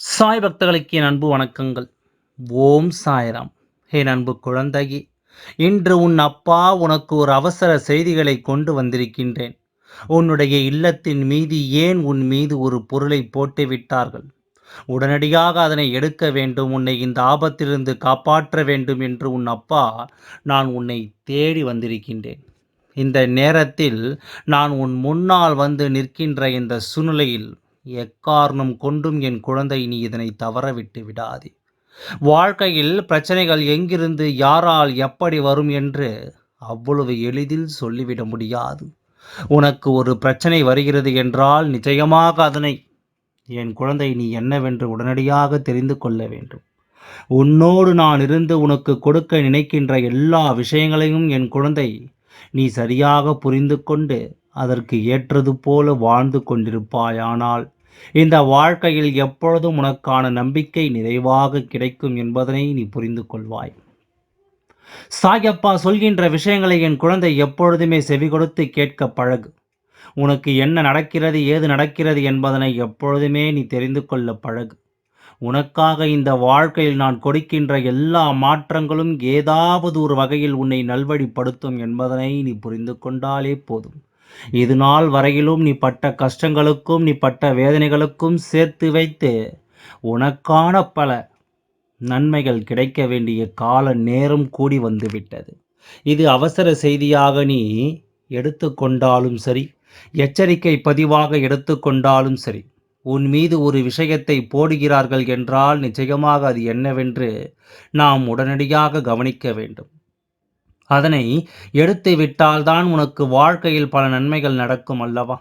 சாய் பக்தர்களுக்கு என் அன்பு வணக்கங்கள். ஓம் சாய்ராம். என் அன்பு குழந்தையே இன்று உன் அப்பா உனக்கு ஒரு அவசர செய்திகளை கொண்டு வந்திருக்கின்றேன். உன்னுடைய இல்லத்தின் மீது ஏன் உன் மீது ஒரு பொருளை போட்டு விட்டார்கள்? உடனடியாக அதனை எடுக்க வேண்டும் உன்னை இந்த ஆபத்திலிருந்து காப்பாற்ற வேண்டும் என்று உன் அப்பா நான் உன்னை தேடி வந்திருக்கின்றேன். இந்த நேரத்தில் நான் உன் முன்னால் வந்து நிற்கின்ற இந்த சூழ்நிலையில் எக்காரணம் கொண்டும் என் குழந்தை நீ இதனை தவறவிட்டு விடாதே. வாழ்க்கையில் பிரச்சனைகள் எங்கிருந்து யாரால் எப்படி வரும் என்று அவ்வளவு எளிதில் சொல்லிவிட முடியாது. உனக்கு ஒரு பிரச்சனை வருகிறது என்றால் நிச்சயமாக அதனை என் குழந்தை நீ என்னவென்று உடனடியாக தெரிந்து கொள்ள வேண்டும். உன்னோடு நான் இருந்து உனக்கு கொடுக்க நினைக்கின்ற எல்லா விஷயங்களையும் என் குழந்தை நீ சரியாக புரிந்து கொண்டு அதற்கு ஏற்றது போல வாழ்ந்து கொண்டிருப்பாயானால் இந்த வாழ்க்கையில் எப்பொழுதும் உனக்கான நம்பிக்கை நிறைவாக கிடைக்கும் என்பதனை நீ புரிந்து கொள்வாய். சாயப்பா சொல்கின்ற விஷயங்களை என் குழந்தை எப்பொழுதுமே செவி கொடுத்து கேட்க பழகு. உனக்கு என்ன நடக்கிறது ஏது நடக்கிறது என்பதனை எப்பொழுதுமே நீ தெரிந்து கொள்ள பழகு. உனக்காக இந்த வாழ்க்கையில் நான் கொடுக்கின்ற எல்லா மாற்றங்களும் ஏதாவது ஒரு வகையில் உன்னை நல்வழிப்படுத்தும் என்பதனை நீ புரிந்து கொண்டாலே போதும். இது நாள் வரையிலும் நீ பட்ட கஷ்டங்களுக்கும் நீ பட்ட வேதனைகளுக்கும் சேர்த்து வைத்து உனக்கான பல நன்மைகள் கிடைக்க வேண்டிய கால நேரம் கூடி வந்துவிட்டது. இது அவசர செய்தியாக நீ எடுத்துக்கொண்டாலும் சரி எச்சரிக்கை பதிவாக எடுத்துக்கொண்டாலும் சரி உன் மீது ஒரு விஷயத்தை போடுகிறார்கள் என்றால் நிச்சயமாக அது என்னவென்று நாம் உடனடியாக கவனிக்க வேண்டும். அதனை எடுத்து விட்டால்தான் உனக்கு வாழ்க்கையில் பல நன்மைகள் நடக்கும் அல்லவா?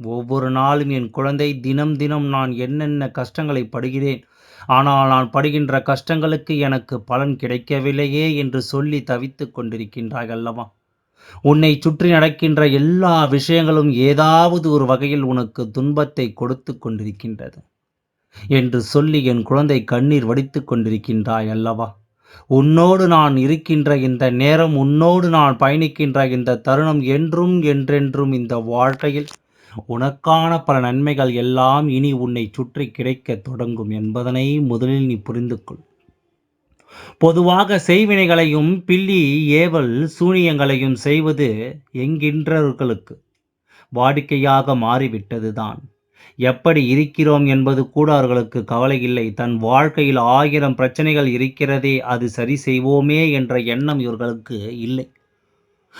ஒவ்வொரு நாளும் என் குழந்தை தினம் தினம் நான் என்னென்ன கஷ்டங்களை படுகிறேன்? ஆனால் நான் படுகின்ற கஷ்டங்களுக்கு எனக்கு பலன் கிடைக்கவில்லையே என்று சொல்லி தவித்து கொண்டிருக்கின்றாய் அல்லவா? உன்னை சுற்றி நடக்கின்ற எல்லா விஷயங்களும் ஏதாவது ஒரு வகையில் உனக்கு துன்பத்தை கொடுத்து கொண்டிருக்கின்றது. என்று சொல்லி என் குழந்தை கண்ணீர் வடித்து கொண்டிருக்கின்றாய் அல்லவா? உன்னோடு நான் இருக்கின்ற இந்த நேரம் உன்னோடு நான் பயணிக்கின்ற இந்த தருணம் என்றும் என்றென்றும் இந்த வாழ்க்கையில் உனக்கான பல நன்மைகள் எல்லாம் இனி உன்னை சுற்றி கிடைக்கத் தொடங்கும் என்பதனை முதலில் நீ புரிந்து கொள். பொதுவாக செய்வினைகளையும் பில்லி ஏவல் சூனியங்களையும் செய்வது என்கின்றவர்களுக்கு வாடிக்கையாக மாறிவிட்டதுதான். எப்படி இருக்கிறோம் என்பது கூட அவர்களுக்கு கவலை இல்லை தன் வாழ்க்கையில் ஆயிரம் பிரச்சனைகள் இருக்கிறதே அது சரி செய்வோமே என்ற எண்ணம் இவர்களுக்கு இல்லை.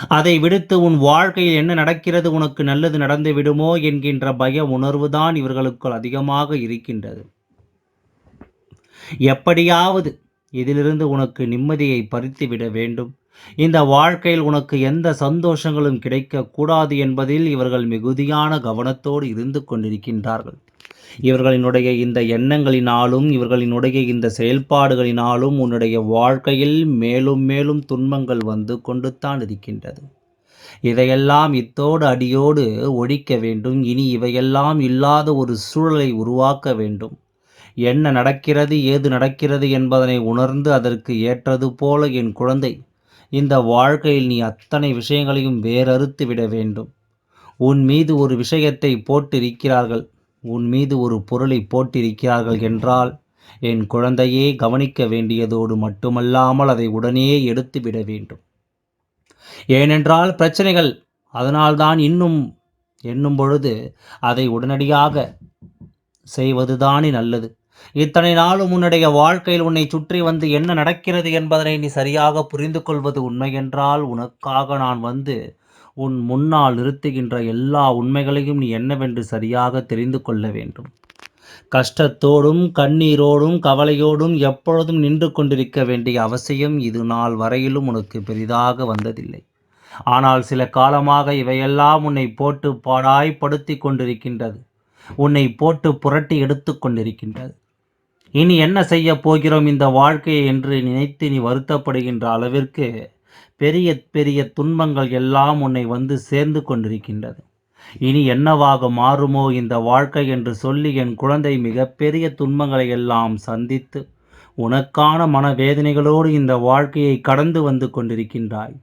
அதை விடுத்து உன் வாழ்க்கையில் என்ன நடக்கிறது? உனக்கு நல்லது நடந்து விடுமோ? என்கின்ற பய உணர்வுதான் இவர்களுக்குள் அதிகமாக இருக்கின்றது. எப்படியாவது இதிலிருந்து உனக்கு நிம்மதியை பறித்து விட வேண்டும். இந்த வாழ்க்கையில் உனக்கு எந்த சந்தோஷங்களும் கிடைக்கக்கூடாது என்பதில் இவர்கள் மிகுதியான கவனத்தோடு இருந்து கொண்டிருக்கின்றார்கள். இவர்களினுடைய இந்த எண்ணங்களினாலும் இவர்களினுடைய இந்த செயல்பாடுகளினாலும் உன்னுடைய வாழ்க்கையில் மேலும் மேலும் துன்பங்கள் வந்து கொண்டு தான் இருக்கின்றது. இதையெல்லாம் இத்தோடு அடியோடு ஒழிக்க வேண்டும். இனி இவையெல்லாம் இல்லாத ஒரு சூழலை உருவாக்க வேண்டும். என்ன நடக்கிறது ஏது நடக்கிறது என்பதனை உணர்ந்து அதற்கு ஏற்றது போல என் குழந்தை இந்த வாழ்க்கையில் நீ அத்தனை விஷயங்களையும் வேறறுத்து விட வேண்டும். உன் மீது ஒரு விஷயத்தை போட்டிருக்கிறார்கள். உன் மீது ஒரு பொருளை போட்டிருக்கிறார்கள் என்றால் என் குழந்தையே கவனிக்க வேண்டியதோடு மட்டுமல்லாமல் அதை உடனே எடுத்து விட வேண்டும். ஏனென்றால் பிரச்சனைகள் அதனால்தான் இன்னும் எண்ணும் பொழுது அதை உடனடியாக செய்வதுதானே நல்லது. இத்தனை நாளும் உன்னுடைய வாழ்க்கையில் உன்னை சுற்றி வந்து என்ன நடக்கிறது என்பதனை நீ சரியாக புரிந்து கொள்வது உண்மையென்றால் உனக்காக நான் வந்து உன் முன்னால் நிறுத்துகின்ற எல்லா உண்மைகளையும் நீ என்னவென்று சரியாக தெரிந்து கொள்ள வேண்டும். கஷ்டத்தோடும் கண்ணீரோடும் கவலையோடும் எப்பொழுதும் நின்று கொண்டிருக்க வேண்டிய அவசியம் இது நாள் வரையிலும் உனக்கு பெரிதாக வந்ததில்லை. ஆனால் சில காலமாக இவையெல்லாம் உன்னை போட்டு பாடாய்ப்படுத்தி கொண்டிருக்கின்றது. உன்னை போட்டு புரட்டி எடுத்து கொண்டிருக்கின்றது. இனி என்ன செய்ய போகிறோம் இந்த வாழ்க்கையை என்று நினைத்து நீ வருத்தப்படுகின்ற அளவிற்கு பெரிய பெரிய துன்பங்கள் எல்லாம் உன்னை வந்து சேர்ந்து கொண்டிருக்கின்றது. இனி என்னவாக மாறுமோ இந்த வாழ்க்கை என்று சொல்லி என் குழந்தை மிகப்பெரிய துன்பங்களை எல்லாம் சந்தித்து உனக்கான மனவேதனைகளோடு இந்த வாழ்க்கையை கடந்து வந்து கொண்டிருக்கின்றாய்.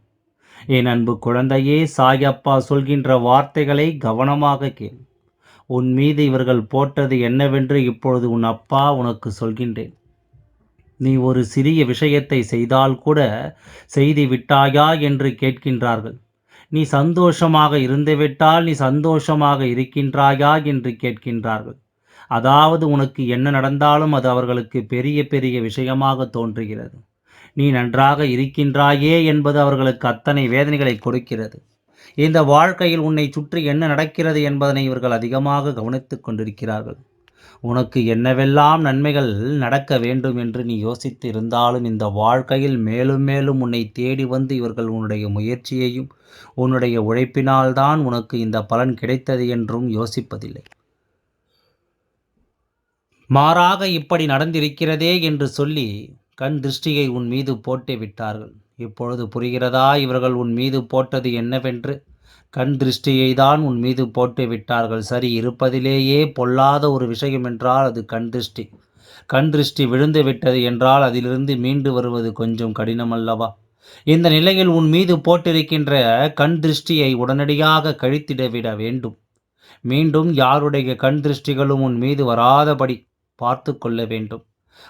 என் அன்பு குழந்தையே சாயப்பா சொல்கின்ற வார்த்தைகளை கவனமாக கேள். உன் மீது இவர்கள் போட்டது என்னவென்று இப்பொழுது உன் அப்பா உனக்கு சொல்கின்றேன். நீ ஒரு சிறிய விஷயத்தை செய்தால் கூட செய்து விட்டாயா என்று கேட்கின்றார்கள். நீ சந்தோஷமாக இருந்துவிட்டால் நீ சந்தோஷமாக இருக்கின்றாயா என்று கேட்கின்றார்கள். அதாவது உனக்கு என்ன நடந்தாலும் அது அவர்களுக்கு பெரிய பெரிய விஷயமாக தோன்றுகிறது. நீ நன்றாக இருக்கின்றாயே என்பது அவர்களுக்கு அத்தனை வேதனைகளை கொடுக்கிறது. இந்த வாழ்க்கையில் உன்னை சுற்றி என்ன நடக்கிறது என்பதனை இவர்கள் அதிகமாக கவனித்து கொண்டிருக்கிறார்கள். உனக்கு என்னவெல்லாம் நன்மைகள் நடக்க வேண்டும் என்று நீ யோசித்து இருந்தாலும் இந்த வாழ்க்கையில் மேலும் மேலும் உன்னை தேடி வந்து இவர்கள் உன்னுடைய முயற்சியையும் உன்னுடைய உழைப்பினால்தான் உனக்கு இந்த பலன் கிடைத்தது என்றும் யோசிப்பதில்லை. மாறாக இப்படி நடந்திருக்கிறதே என்று சொல்லி கண் திருஷ்டியை உன் மீது போட்டே விட்டார்கள். இப்பொழுது புரிகிறதா? இவர்கள் உன் மீது போட்டது என்னவென்று? கண் திருஷ்டியை தான் உன் மீது போட்டு விட்டார்கள். சரி இருப்பதிலேயே பொல்லாத ஒரு விஷயம் என்றால் அது கண் திருஷ்டி. கண் திருஷ்டி விழுந்து விட்டது என்றால் அதிலிருந்து மீண்டு வருவது கொஞ்சம் கடினம் அல்லவா இந்த நிலையில் உன் மீது போட்டிருக்கின்ற கண் திருஷ்டியை உடனடியாக கழித்திடவிட வேண்டும். மீண்டும் யாருடைய கண் திருஷ்டிகளும் உன் மீது வராதபடி பார்த்து கொள்ள வேண்டும்.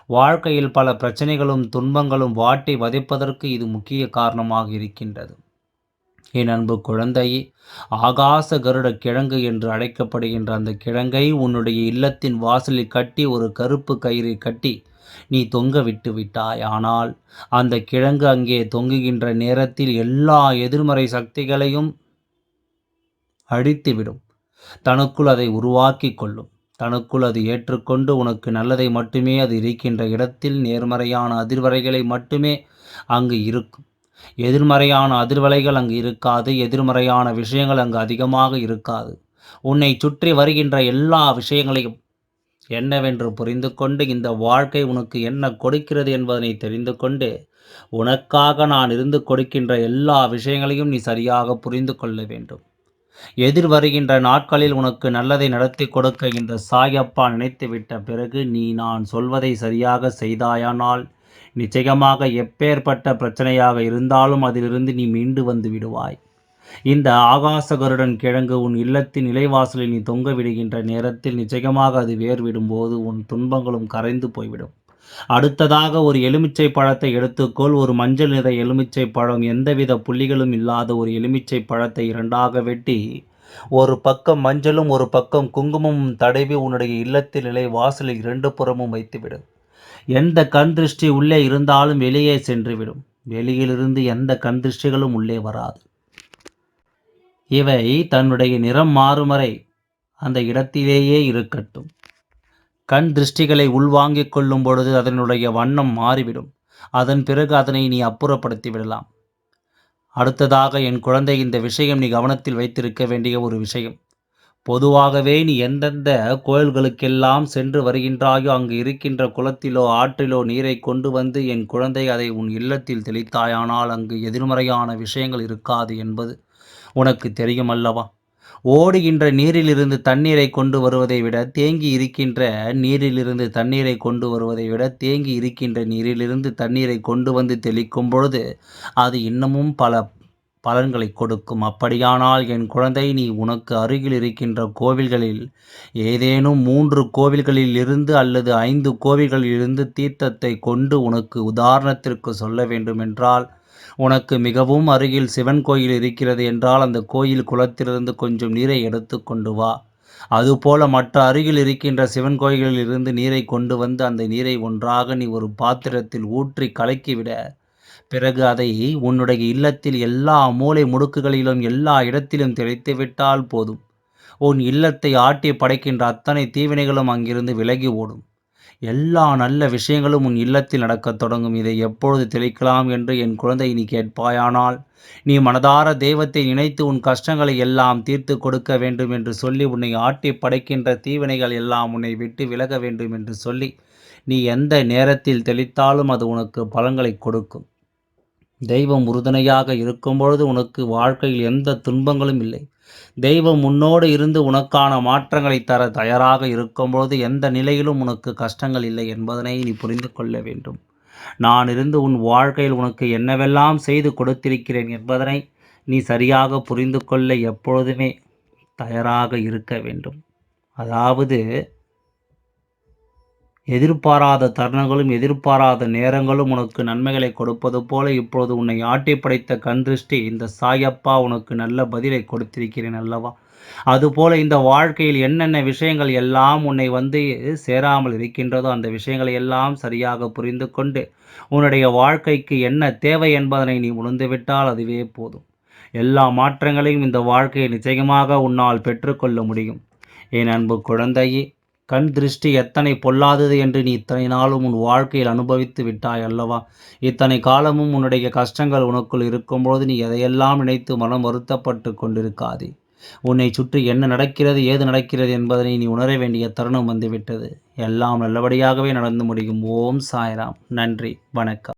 வாழ்க்கையில் பல பிரச்சனைகளும் துன்பங்களும் வாட்டி வதைப்பதற்கு இது முக்கிய காரணமாக இருக்கின்றது. என் அன்பு குழந்தையே ஆகாச கருட கிழங்கு என்று அழைக்கப்படுகின்ற அந்த கிழங்கை உன்னுடைய இல்லத்தின் வாசலில் கட்டி ஒரு கருப்பு கயிறை கட்டி நீ தொங்க விட்டு விட்டாய். ஆனால் அந்த கிழங்கு அங்கே தொங்குகின்ற நேரத்தில் எல்லா எதிர்மறை சக்திகளையும் அழித்துவிடும். தனக்குள் அதை உருவாக்கி கொள்ளும். தனக்குள் அது ஏற்றுக்கொண்டு உனக்கு நல்லதை மட்டுமே அது இருக்கின்ற இடத்தில் நேர்மறையான அதிர்வரைகளை மட்டுமே அங்கு இருக்கும் எதிர்மறையான அதிர்வலைகள் அங்கு இருக்காது எதிர்மறையான விஷயங்கள் அங்கு அதிகமாக இருக்காது. உன்னை சுற்றி வருகின்ற எல்லா விஷயங்களையும் என்னவென்று புரிந்து கொண்டு இந்த வாழ்க்கை உனக்கு என்ன கொடுக்கிறது என்பதனை தெரிந்து கொண்டு உனக்காக நான் இருந்து கொடுக்கின்ற எல்லா விஷயங்களையும் நீ சரியாக புரிந்து கொள்ள வேண்டும். எதிர் வருகின்ற நாட்களில் உனக்கு நல்லதை நடத்தி கொடுக்க இந்த சாயப்பா நினைத்துவிட்ட பிறகு நீ நான் சொல்வதை சரியாக செய்தாயானால் நிச்சயமாக எப்பேற்பட்ட பிரச்சனையாக இருந்தாலும் அதிலிருந்து நீ மீண்டு வந்து விடுவாய். இந்த ஆகாசகருடன் கிழங்கு உன் இல்லத்தின் நிலைவாசலில் நீ தொங்க விடுகின்ற நேரத்தில் நிச்சயமாக அது வேர்விடும்போது உன் துன்பங்களும் கரைந்து போய்விடும். அடுத்ததாக ஒரு எலுமிச்சை பழத்தை எடுத்துக்கொள். ஒரு மஞ்சள் நிற எலுமிச்சை பழம் எந்தவித புள்ளிகளும் இல்லாத ஒரு எலுமிச்சை பழத்தை இரண்டாக வெட்டி. ஒரு பக்கம் மஞ்சளும் ஒரு பக்கம் குங்குமமும் தடவி உன்னுடைய இல்லத்தில் நிலை வாசலில் இரண்டு புறமும் வைத்துவிடு எந்த கண் திருஷ்டி உள்ளே இருந்தாலும் வெளியே சென்றுவிடும். வெளியிலிருந்து எந்த கண் திருஷ்டிகளும் உள்ளே வராது. இவை தன்னுடைய நிறம் மாறும் வரை அந்த இடத்திலேயே இருக்கட்டும். கண் திருஷ்டிகளை உள்வாங்கிக் கொள்ளும் பொழுது அதனுடைய வண்ணம் மாறிவிடும். அதன் பிறகு அதனை நீ அப்புறப்படுத்தி விடலாம் அடுத்ததாக என் குழந்தை இந்த விஷயம் நீ கவனத்தில் வைத்திருக்க வேண்டிய ஒரு விஷயம். பொதுவாகவே நீ எந்தெந்த கோயில்களுக்கெல்லாம் சென்று வருகின்றாயோ அங்கு இருக்கின்ற குளத்திலோ ஆற்றிலோ நீரை கொண்டு வந்து என் குழந்தை அதை உன் இல்லத்தில் தெளித்தாயானால் அங்கு எதிர்மறையான விஷயங்கள் இருக்காது என்பது உனக்கு தெரியும் அல்லவா? ஓடுகின்ற நீரிலிருந்து தண்ணீரை கொண்டு வருவதை விட தேங்கி இருக்கின்ற நீரிலிருந்து தண்ணீரை கொண்டு வருவதை விட தேங்கி இருக்கின்ற நீரிலிருந்து தண்ணீரை கொண்டு வந்து தெளிக்கும் பொழுது அது இன்னமும் பல பலன்களை கொடுக்கும். அப்படியானால் என் குழந்தை நீ உனக்கு அருகில் இருக்கின்ற கோவில்களில் ஏதேனும் மூன்று கோவில்களில் இருந்து அல்லது ஐந்து கோவில்களில் இருந்து தீர்த்தத்தை கொண்டு உனக்கு உதாரணத்திற்கு சொல்ல வேண்டுமென்றால் உனக்கு மிகவும் அருகில் சிவன் கோயில் இருக்கிறது என்றால் அந்த கோயில் குளத்திலிருந்து கொஞ்சம் நீரை எடுத்து கொண்டு வா. அதுபோல மற்ற அருகில் இருக்கின்ற சிவன் கோயில்களில் இருந்து நீரை கொண்டு வந்து அந்த நீரை ஒன்றாக நீ ஒரு பாத்திரத்தில் ஊற்றி கலக்கிவிட. பிறகு அதை உன்னுடைய இல்லத்தில் எல்லா மூளை முடுக்குகளிலும் எல்லா இடத்திலும் தெளித்து விட்டால் போதும். உன் இல்லத்தை ஆட்டி படைக்கின்ற அத்தனை தீவினைகளும் அங்கிருந்து விலகி ஓடும். எல்லா நல்ல விஷயங்களும் உன் இல்லத்தில் நடக்கத் தொடங்கும். இதை எப்பொழுது தெளிக்கலாம் என்று என் குழந்தை நீ கேட்பாயானால் நீ மனதார தெய்வத்தை நினைத்து உன் கஷ்டங்களை எல்லாம் தீர்த்து கொடுக்க வேண்டும் என்று சொல்லி உன்னை ஆட்டி படைக்கின்ற தீவினைகள் எல்லாம் உன்னை விட்டு விலக வேண்டும் என்று சொல்லி நீ எந்த நேரத்தில் தெளித்தாலும் அது உனக்கு பலன்களை கொடுக்கும். தெய்வம் உறுதுணையாக இருக்கும்பொழுது உனக்கு வாழ்க்கையில் எந்த துன்பங்களும் இல்லை. தெய்வம் உன்னோடு இருந்து உனக்கான மாற்றங்களை தர தயாராக இருக்கும்பொழுது எந்த நிலையிலும் உனக்கு கஷ்டங்கள் இல்லை என்பதனை நீ புரிந்து கொள்ள வேண்டும். நான் இருந்து உன் வாழ்க்கையில் உனக்கு என்னவெல்லாம் செய்து கொடுத்திருக்கிறேன் என்பதனை நீ சரியாக புரிந்து கொள்ள எப்பொழுதுமே தயாராக இருக்க வேண்டும். அதாவது எதிர்பாராத தருணங்களும் எதிர்பாராத நேரங்களும் உனக்கு நன்மைகளை கொடுப்பது போல இப்பொழுது உன்னை ஆட்டி படைத்த கண் திருஷ்டி இந்த சாயப்பா உனக்கு நல்ல பதிலை கொடுத்திருக்கிறேன் அல்லவா? அதுபோல இந்த வாழ்க்கையில் என்னென்ன விஷயங்கள் எல்லாம் உன்னை வந்து சேராமல் இருக்கின்றதோ அந்த விஷயங்களை எல்லாம் சரியாக புரிந்து கொண்டு உன்னுடைய வாழ்க்கைக்கு என்ன தேவை என்பதனை நீ உணர்ந்துவிட்டால் அதுவே போதும். எல்லா மாற்றங்களையும் இந்த வாழ்க்கையை நிச்சயமாக உன்னால் பெற்றுக்கொள்ள முடியும். என் அன்பு குழந்தையே கண் திருஷ்டி எத்தனை பொல்லாதது என்று நீ இத்தனை நாளும் உன் வாழ்க்கையில் அனுபவித்து விட்டாய் அல்லவா? இத்தனை காலமும் உன்னுடைய கஷ்டங்கள் உனக்குள் இருக்கும்போது நீ எதையெல்லாம் நினைத்து மனம் வருத்தப்பட்டு கொண்டிருக்காதே? உன்னை சுற்றி என்ன நடக்கிறது ஏது நடக்கிறது என்பதனை நீ உணர வேண்டிய தருணம் வந்துவிட்டது. எல்லாம் நல்லபடியாகவே நடந்து முடியும். ஓம் சாய்ராம். நன்றி. வணக்கம்.